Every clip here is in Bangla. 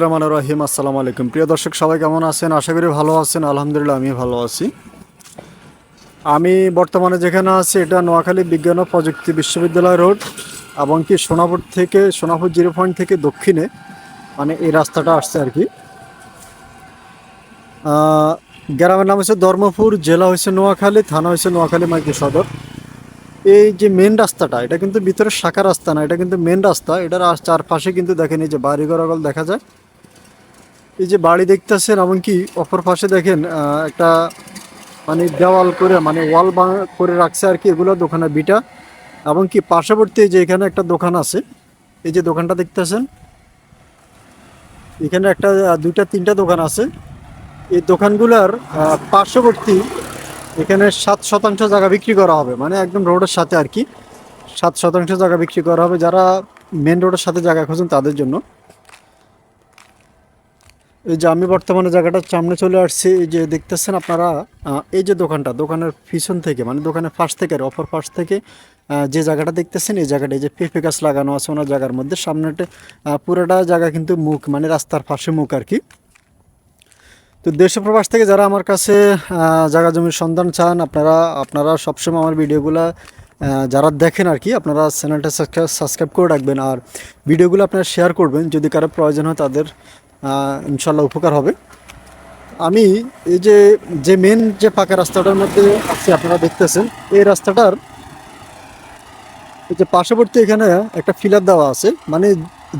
রহমান রহিম, আসসালামু আলাইকুম। প্রিয় দর্শক, সবাই কেমন আছেন? আশা করি ভালো আছেন। আলহামদুলিল্লাহ আমি ভালো আছি। আমি বর্তমানে যেখানে আছি, এটা নোয়াখালী বিজ্ঞান ও প্রযুক্তি বিশ্ববিদ্যালয় রোড এবং কি সোনাপুর থেকে, সোনাপুর জিরো পয়েন্ট থেকে দক্ষিণে মানে এই রাস্তাটা আসছে আর কি। গ্রামের নাম হচ্ছে ধর্মপুর, জেলা হচ্ছে নোয়াখালী, থানা হয়েছে নোয়াখালী মাইকি সদর। এই যে মেন রাস্তাটা, এটা কিন্তু ভিতরে শাখা রাস্তা না, এটা কিন্তু মেন রাস্তা। এটার চারপাশে কিন্তু দেখেন এই যে বাড়িঘর দেখা যায়। এই যে বাড়ি দেখতেছেন, এমনকি অপর পাশে দেখেন একটা মানে দেওয়াল করে মানে ওয়াল করে রাখছে আর কি, এগুলো দোকানে বিটা। এমনকি পার্শ্ববর্তী যে এখানে একটা দোকান আছে, এই যে দোকানটা দেখতেছেন, এখানে একটা দুইটা, তিনটা দোকান আছে। এই দোকানগুলোর পার্শ্ববর্তী এখানে সাত শতাংশ জায়গা বিক্রি করা হবে মানে একদম রোডের সাথে আর কি। সাত শতাংশ জায়গা বিক্রি করা হবে, যারা মেন রোডের সাথে জায়গা খোঁজেন তাদের জন্য। এই যে আমি বর্তমানে জায়গাটার সামনে চলে আসছি, এই যে দেখতেছেন আপনারা এই যে দোকানটা, দোকানের পিছন থেকে মানে দোকানের ফার্স্ট থেকে আর অপর ফার্স্ট থেকে যে জায়গাটা দেখতেছেন, এই জায়গাটা এই যে পেঁপে গাছ লাগানো আছে ওনার জায়গার মধ্যে, সামনেটা পুরোটা জায়গা কিন্তু মুখ মানে রাস্তার পাশে মুখ আর কি। তো দেশ প্রবাস থেকে যারা আমার কাছে জায়গা জমির সন্ধান চান, আপনারা আপনারা সবসময় আমার ভিডিওগুলো যারা দেখেন আর কি, আপনারা চ্যানেলটা সাবস্ক্রাইব করে রাখবেন, আর ভিডিওগুলো আপনারা শেয়ার করবেন, যদি কারও প্রয়োজন হয় তাদের ইনশাল্লাহ উপকার হবে। আমি এই যে যে মেন যে পাকা রাস্তাটার মধ্যে আছে, আপনারা দেখতেছেন, এই রাস্তাটার এই যে পার্শ্ববর্তী এখানে একটা ফিলার দেওয়া আছে মানে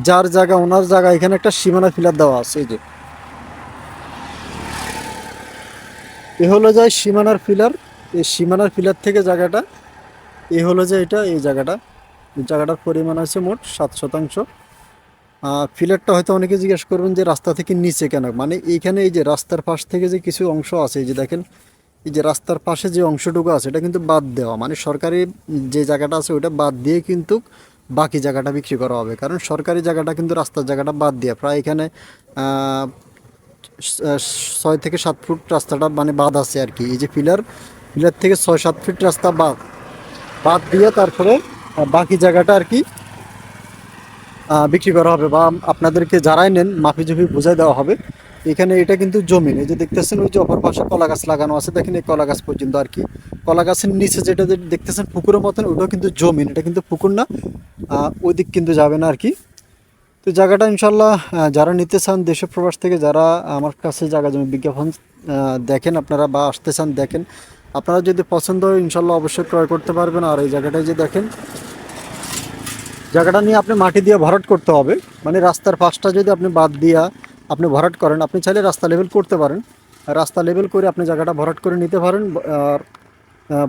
যার জায়গা, ওনার জায়গা, এখানে একটা সীমানা ফিলার দেওয়া আছে এই যে। এ হলো যায় সীমানার ফিলার, এই সীমানার ফিলার থেকে জায়গাটা, এ হলো যে এটা, এই জায়গাটা। জায়গাটার পরিমাণ আছে মোট সাত শতাংশ। ফিলারটা হয়তো অনেকে জিজ্ঞেস করবেন যে রাস্তা থেকে নিচে কেন? মানে এইখানে এই যে রাস্তার পাশ থেকে যে কিছু অংশ আছে, এই যে দেখেন, এই যে রাস্তার পাশে যে অংশটুকু আছে, এটা কিন্তু বাদ দেওয়া। মানে সরকারি যে জায়গাটা আছে ওটা বাদ দিয়ে কিন্তু বাকি জায়গাটা বিক্রি করা হবে। কারণ সরকারি জায়গাটা কিন্তু রাস্তার জায়গাটা বাদ দিয়ে, প্রায় এখানে ছয় থেকে সাত ফুট রাস্তাটা মানে বাদ আছে আর কি। এই যে পিলার পিলার থেকে ছয় সাত ফিট রাস্তা বাদ। বাদ দিয়ে তারপরে বাকি জায়গাটা আর কি বিক্রি করা হবে বা আপনাদেরকে যারাই নেন মাফি জুফি বুঝাই দেওয়া হবে। এখানে এটা কিন্তু জমিন, এই যে দেখতেছেন ওই যে অপর পাশে কলা গাছ লাগানো আছে, দেখেন এই কলা গাছ পর্যন্ত আর কি। কলা গাছের নিচে যেটা দেখতেছেন পুকুরের মতন, ওটাও কিন্তু জমিন, এটা কিন্তু পুকুর না। ওই দিক কিন্তু যাবে না আর কি। তো জায়গাটা ইনশাল্লাহ যারা নিতে চান দেশের প্রবাস থেকে যারা আমার কাছে জায়গা জমি বিজ্ঞাপন দেখেন আপনারা বা আসতে চান, দেখেন। আপনারা যদি পছন্দ হয় ইনশাল্লাহ অবশ্যই ক্রয় করতে পারবেন। আর এই জায়গাটায় যে দেখেন জায়গাটা নিয়ে আপনি মাটি দিয়ে ভরাট করতে হবে। মানে রাস্তার পাশটা যদি আপনি বাদ দিয়া আপনি ভরাট করেন, আপনি চাইলে রাস্তা লেভেল করতে পারেন। রাস্তা লেভেল করে আপনি জায়গাটা ভরাট করে নিতে পারেন। আর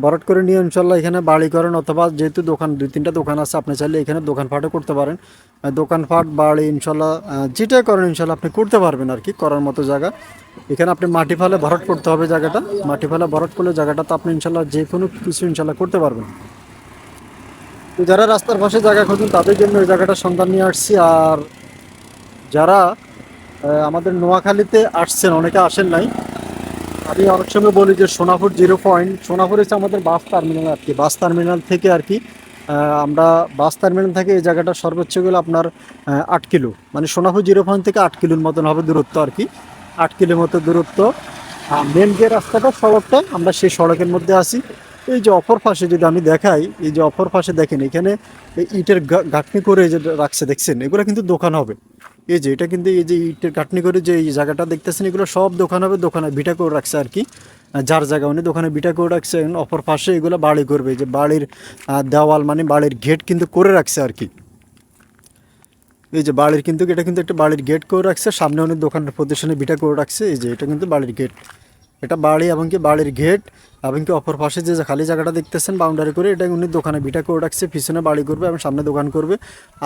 ভরাট করে নিয়ে ইনশাল্লাহ এখানে বাড়ি করেন অথবা যেহেতু দোকান, দুই তিনটা দোকান আছে, আপনি চাইলে এখানে দোকানপাটও করতে পারেন। দোকানপাট, বাড়ি ইনশাল্লাহ যেটাই করেন ইনশাল্লাহ আপনি করতে পারবেন আর কি, করার মতো জায়গা। এখানে আপনি মাটি ফেলে ভরাট করতে হবে জায়গাটা। মাটি ফেলে ভরাট করলে জায়গাটা তো আপনি ইনশাল্লাহ যে কোনো কিছু ইনশাল্লাহ করতে পারবেন। তো যারা রাস্তার পাশে জায়গা খুঁজুন তাদের জন্য এই জায়গাটা সন্ধান নিয়ে আসছি। আর যারা আমাদের নোয়াখালীতে আসছেন, অনেকে আসেন নাই, আমি অনেক সময় বলি যে সোনাপুর জিরো পয়েন্ট, সোনাপুর হচ্ছে আমাদের বাস টার্মিনাল আর কি, বাস টার্মিনাল থেকে আর কি আমরা বাস টার্মিনাল থেকে এই জায়গাটা সর্বোচ্চ গেলে আপনার আট কিলো। মানে সোনাপুর জিরো পয়েন্ট থেকে আট কিলোর মতন হবে দূরত্ব আর কি, আট কিলোর মতো দূরত্ব। আর মেন যে রাস্তাটা, সড়কটা, আমরা সেই সড়কের মধ্যে আছি। এই যে অপর পাশে যদি আমি দেখাই, এই যে অপর পাশে দেখেন, এখানে এই ইটের গা- গাঁথনি করে যে রাখছে, দেখছেন? এগুলো কিন্তু দোকান হবে। এই যে এটা কিন্তু এই যে ইটের গাঁথনি করে যে এই জায়গাটা দেখতেছেন, এগুলো সব দোকান হবে, দোকানে ভিটা করে রাখছে আর কি। যার জায়গা উনি দোকানে ভিটা করে রাখছে অপর পাশে এগুলো বাড়ি করবে। যে বাড়ির দেওয়াল মানে বাড়ির গেট কিন্তু করে রাখছে আর কি। এই যে বাড়ির কিন্তু, এটা কিন্তু একটা বাড়ির গেট করে রাখছে, সামনে অনেক দোকানের প্রদর্শনী বিটা করে রাখছে। এই যে এটা কিন্তু বাড়ির গেট। এটা বাড়ি এবং কি বাড়ির গেট এবং কি অপর পাশে যে খালি জায়গাটা দেখতেছেন বাউন্ডারি করে এটা উনি দোকানে বিটা করে রাখছে, পিছনে বাড়ি করবে এবং সামনে দোকান করবে।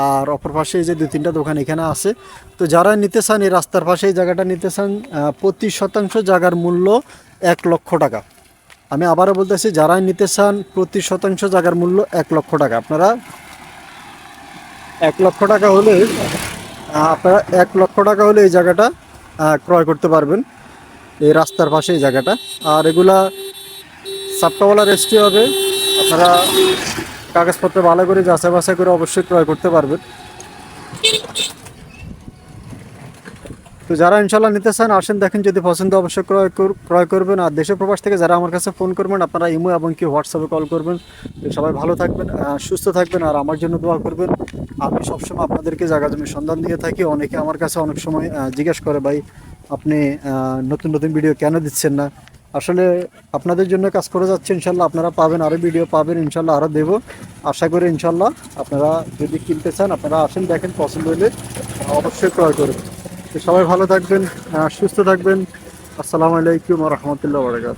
আর অপর পাশে যে দু তিনটা দোকান এখানে আছে। তো যারা নিতে চান, এই রাস্তার পাশে এই জায়গাটা নিতে চান প্রতি শতাংশ জায়গার মূল্য এক লক্ষ টাকা। আমি আবারও বলতেছি যারা নিতে চান প্রতি শতাংশ জায়গার মূল্য এক লক্ষ টাকা। আপনারা এক লক্ষ টাকা হলে আপনারা এক লক্ষ টাকা হলে এই জায়গাটা ক্রয় করতে পারবেন। এই রাস্তার পাশে এই জায়গাটা। আর এগুলা সাপটাওয়ালা রেজিস্ট্রি হবে। আপনারা কাগজপত্র ভালো করে যাচাই বাছাই করে অবশ্যই ক্রয় করতে পারবেন। তো যারা ইনশাল্লাহ নিতে চান, আসেন দেখেন, যদি পছন্দ অবশ্যই ক্রয় কর- ক্রয় করবেন। আর দেশের প্রবাস থেকে যারা আমার কাছে ফোন করবেন, আপনারা ইমো এবং কি হোয়াটসঅ্যাপে কল করবেন। সবাই ভালো থাকবেন সুস্থ থাকবেন, আর আমার জন্য দোয়া করবেন। আমি সবসময় আপনাদেরকে জায়গা জমি সন্ধান দিয়ে থাকি। অনেকে আমার কাছে অনেক সময় জিজ্ঞেস করে, ভাই আপনি নতুন নতুন ভিডিও কেন দিচ্ছেন না? আসলে আপনাদের জন্য কাজ করে যাচ্ছে, ইনশাল্লাহ আপনারা পাবেন আরও ভিডিও পাবেন, ইনশাল্লাহ আরও দেবো। আশা করি ইনশাল্লাহ আপনারা যদি কিনতে চান, আপনারা আসেন, দেখেন পছন্দ হলে অবশ্যই ক্রয় করবেন। তো সবাই ভালো থাকবেন সুস্থ থাকবেন। আসসালামু আলাইকুম রহমতুল্লাহ বরকাত